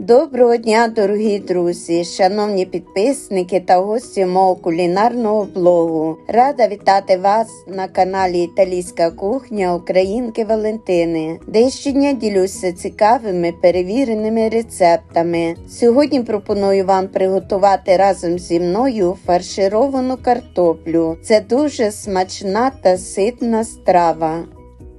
Доброго дня, дорогі друзі, шановні підписники та гості мого кулінарного блогу. Рада вітати вас на каналі Італійська кухня Українки Валентини, де щодня ділюся цікавими перевіреними рецептами. Сьогодні пропоную вам приготувати разом зі мною фаршировану картоплю. Це дуже смачна та ситна страва.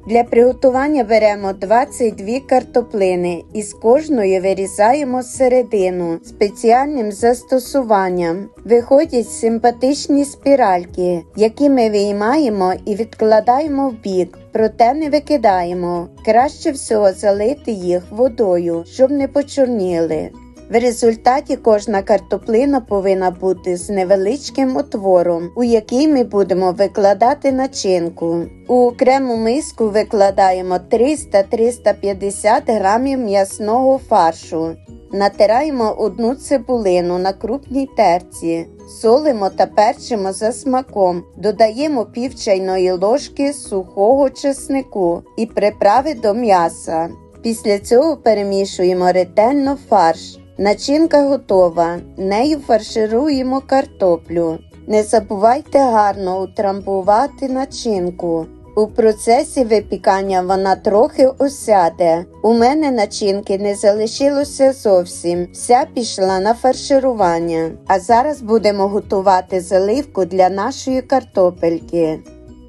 Для приготування беремо 22 картоплини і з кожної вирізаємо середину спеціальним застосуванням. Виходять симпатичні спіральки, які ми виймаємо і відкладаємо в бік, проте не викидаємо. Краще всього залити їх водою, щоб не почорніли. В результаті кожна картоплина повинна бути з невеличким отвором, у який ми будемо викладати начинку. У окрему миску викладаємо 300-350 грамів м'ясного фаршу. Натираємо одну цибулину на крупній терці, солимо та перчимо за смаком, додаємо пів чайної ложки сухого чеснику і приправи до м'яса. Після цього перемішуємо ретельно фарш. Начинка готова, нею фаршируємо картоплю. Не забувайте гарно утрамбувати начинку. У процесі випікання вона трохи осяде. У мене начинки не залишилося зовсім, вся пішла на фарширування. А зараз будемо готувати заливку для нашої картопельки.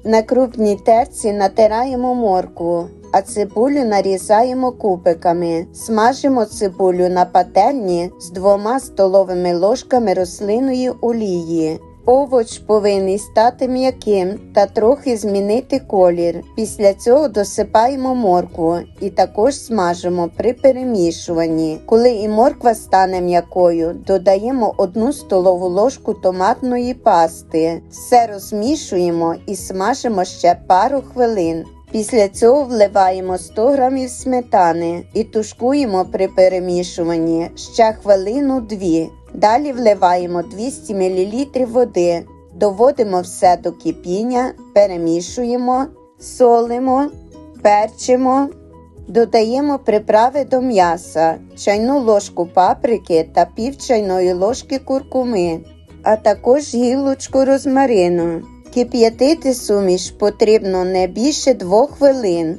На крупній терці натираємо моркву а цибулю нарізаємо кубиками. Смажимо цибулю на пательні з двома столовими ложками рослинної олії. Овоч повинен стати м'яким та трохи змінити колір. Після цього досипаємо моркву і також смажимо при перемішуванні. Коли і морква стане м'якою, додаємо одну столову ложку томатної пасти. Все розмішуємо і смажимо ще пару хвилин. Після цього вливаємо 100 г сметани і тушкуємо при перемішуванні ще хвилину дві. Далі вливаємо 200 мл води, доводимо все до кипіння, перемішуємо, солимо, перчимо, додаємо приправи до м'яса, чайну ложку паприки та пів чайної ложки куркуми, а також гілочку розмарину. Кип'ятити суміш потрібно не більше 2 хвилин.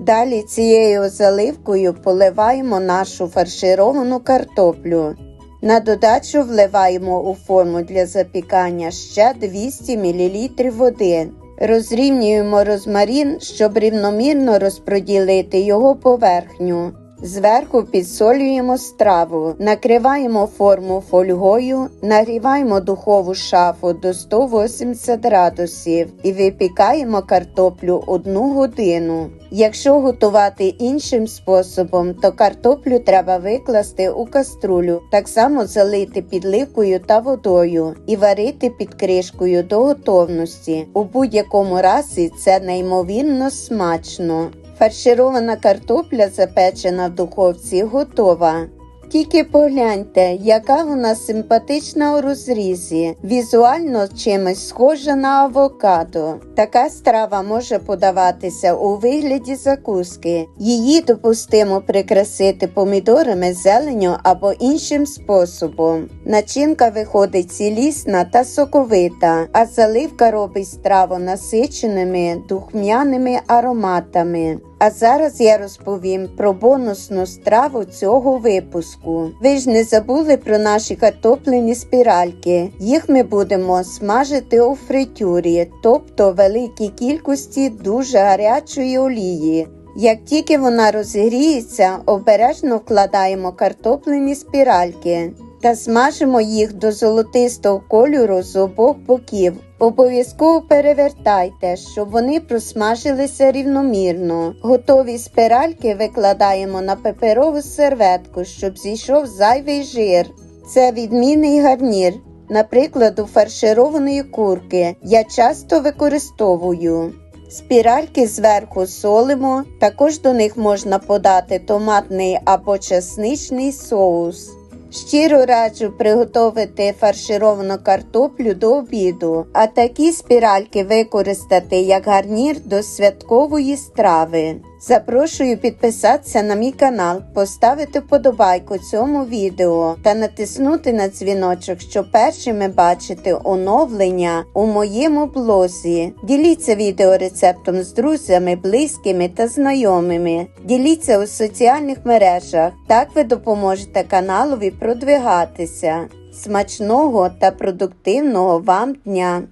Далі цією заливкою поливаємо нашу фаршировану картоплю. На додачу вливаємо у форму для запікання ще 200 мл води. Розрівнюємо розмарин, щоб рівномірно розподілити його поверхню. Зверху підсолюємо страву, накриваємо форму фольгою, нагріваємо духову шафу до 180 градусів і випікаємо картоплю 1 годину. Якщо готувати іншим способом, то картоплю треба викласти у каструлю, так само залити підливкою та водою і варити під кришкою до готовності. У будь-якому разі це неймовірно смачно. Фарширована картопля запечена в духовці готова. Тільки погляньте, яка вона симпатична у розрізі, візуально чимось схожа на авокадо. Така страва може подаватися у вигляді закуски. Її допустимо прикрасити помідорами, зеленю або іншим способом. Начинка виходить цілісна та соковита, а заливка робить страву насиченими духмяними ароматами. А зараз я розповім про бонусну страву цього випуску. Ви ж не забули про наші картоплені спіральки. Їх ми будемо смажити у фритюрі, тобто великій кількості дуже гарячої олії. Як тільки вона розігріється, обережно вкладаємо картоплені спіральки та смажимо їх до золотистого кольору з обох боків. Обов'язково перевертайте, щоб вони просмажилися рівномірно. Готові спиральки викладаємо на паперову серветку, щоб зійшов зайвий жир. Це відмінний гарнір. Наприклад, у фаршированої курки я часто використовую. Спіральки зверху солимо, також до них можна подати томатний або чесничний соус. Щиро раджу приготувати фаршировану картоплю до обіду, а такі спіральки використати як гарнір до святкової страви. Запрошую підписатися на мій канал, поставити вподобайку цьому відео та натиснути на дзвіночок, щоб першими бачити оновлення у моєму блозі. Діліться відеорецептом з друзями, близькими та знайомими. Діліться у соціальних мережах. Так ви допоможете каналові продвигатися. Смачного та продуктивного вам дня!